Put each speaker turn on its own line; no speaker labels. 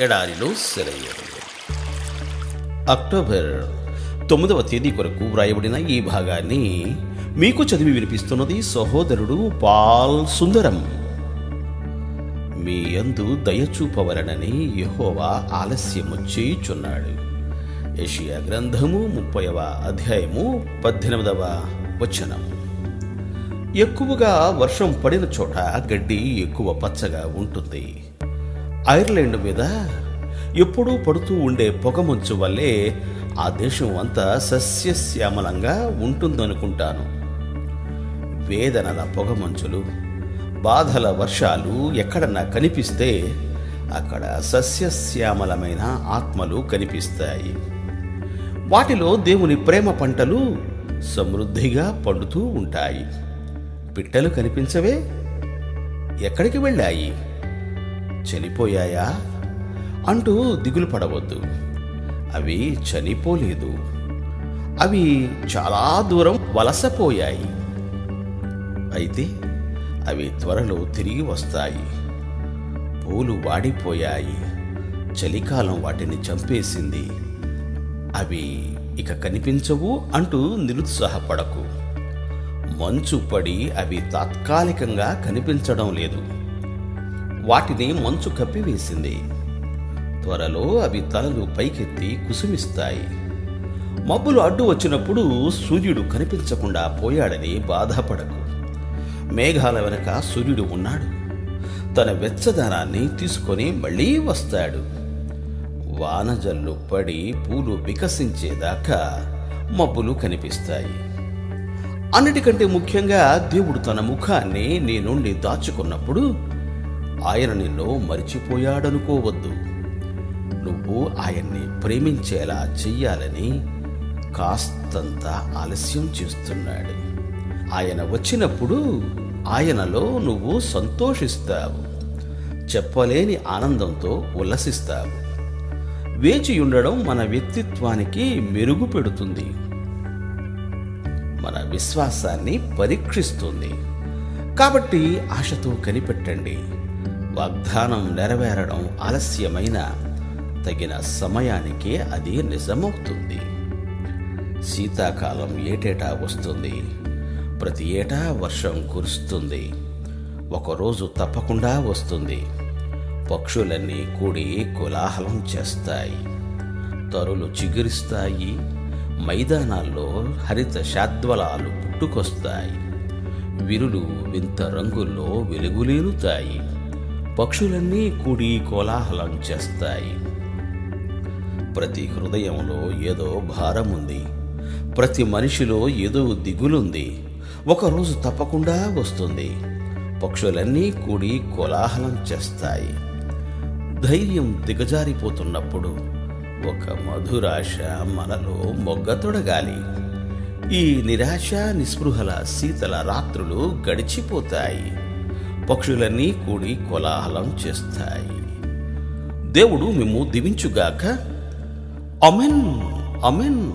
ఎడారిలో సెలయేరు. అక్టోబర్ తొమ్మిదవ తేదీ కొరకు వ్రాయబడిన ఈ భాగాన్ని మీకు చదివి వినిపిస్తున్నది సహోదరుడు పాల్ సుందరం. మీ యందు దయచూపవలనని యహోవా ఆలస్యము చేయుచున్నాడు. ఏషియా గ్రంథము ముప్పైవ అధ్యాయము పద్దెనిమిదవ వచనం. ఎక్కువగా వర్షం పడిన చోట గడ్డి ఎక్కువ పచ్చగా ఉంటుంది. ఐర్లాండ్ మీద ఎప్పుడూ పడుతూ ఉండే పొగమంచు వల్లే ఆ దేశం అంతా సస్యశ్యామలంగా ఉంటుందనుకుంటాను. వేదనల పొగమంచులు బాధల వర్షాలు ఎక్కడన్నా కనిపిస్తే అక్కడ సస్యశ్యామలమైన ఆత్మలు కనిపిస్తాయి. వాటిలో దేవుని ప్రేమ పంటలు సమృద్ధిగా పండుతూ ఉంటాయి. పిట్టలు కనిపించవే? ఎక్కడికి వెళ్ళాయి? చనిపోయాయా? అంటూ దిగులు పడవద్దు. అవి చనిపోలేదు. అవి చాలా దూరం వలసపోయాయి. అయితే అవి త్వరలో తిరిగి వస్తాయి. పూలు వాడిపోయాయి. చలికాలం వాటిని చంపేసింది. అవి ఇక కనిపించవు అంటూ నిరుత్సాహపడకు. మంచు పడి అవి తాత్కాలికంగా కనిపించడం లేదు. వాటిని మంచు కప్పివేసింది త్వరలో అవి తలలు పైకెత్తి కుసుమిస్తాయి. మబ్బులు అడ్డు వచ్చినప్పుడు సూర్యుడు కనిపించకుండా పోయాడని బాధపడకు. మేఘాల వెనక సూర్యుడు ఉన్నాడు. తన వెచ్చదనాన్ని తీసుకొని మళ్ళీ వస్తాడు. వానజల్లు పడి పూలు వికసించేదాకా మబ్బులు కనిపిస్తాయి. అన్నిటికంటే ముఖ్యంగా దేవుడు తన ముఖాన్ని నీ నుండి దాచుకున్నప్పుడు ఆయన నిన్ను మరిచిపోయాడనుకోవద్దు. నువ్వు ఆయన్ని ప్రేమించేలా చెయ్యాలని కాస్తంత ఆలస్యం చేస్తున్నాడు. ఆయన వచ్చినప్పుడు ఆయనలో నువ్వు సంతోషిస్తావు. చెప్పలేని ఆనందంతో ఉల్లసిస్తావు. వేచి ఉండడం మన వ్యక్తిత్వానికి మెరుగు పెడుతుంది. మన విశ్వాసాన్ని పరీక్షిస్తుంది. కాబట్టి ఆశతో కనిపెట్టండి. వాగ్దానం నెరవేరడం ఆలస్యమైన తగిన సమయానికే అది నిజమవుతుంది. శీతాకాలం ఏటేటా వస్తుంది. ప్రతి ఏటా వర్షం కురుస్తుంది. ఒకరోజు తప్పకుండా వస్తుంది. పక్షులన్నీ కూడి కోలాహలం చేస్తాయి. తరులు చిగురిస్తాయి. మైదానాల్లో హరిత శాద్వలాలు పుట్టుకొస్తాయి. విరులు వింత రంగుల్లో వెలుగులేనుతాయి. పక్షులన్నీ కూడి కోలాహలం చేస్తాయి. ప్రతి హృదయంలో ఏదో భారం ఉంది ప్రతి మనిషిలో ఏదో దిగులుంది. ఒకరోజు తప్పకుండా వస్తుంది. పక్షులన్నీ కూడి కోలాహలం చేస్తాయి. ధైర్యం దిగజారిపోతున్నప్పుడు ఒక మధురాశ మనలో మొగ్గ తొడగాలి. ఈ నిరాశ నిస్పృహల శీతల రాత్రులు గడిచిపోతాయి. పక్షులన్నీ కూడి కోలాహలం చేస్తాయి. దేవుడు మేము దివించుగాక. Amen amen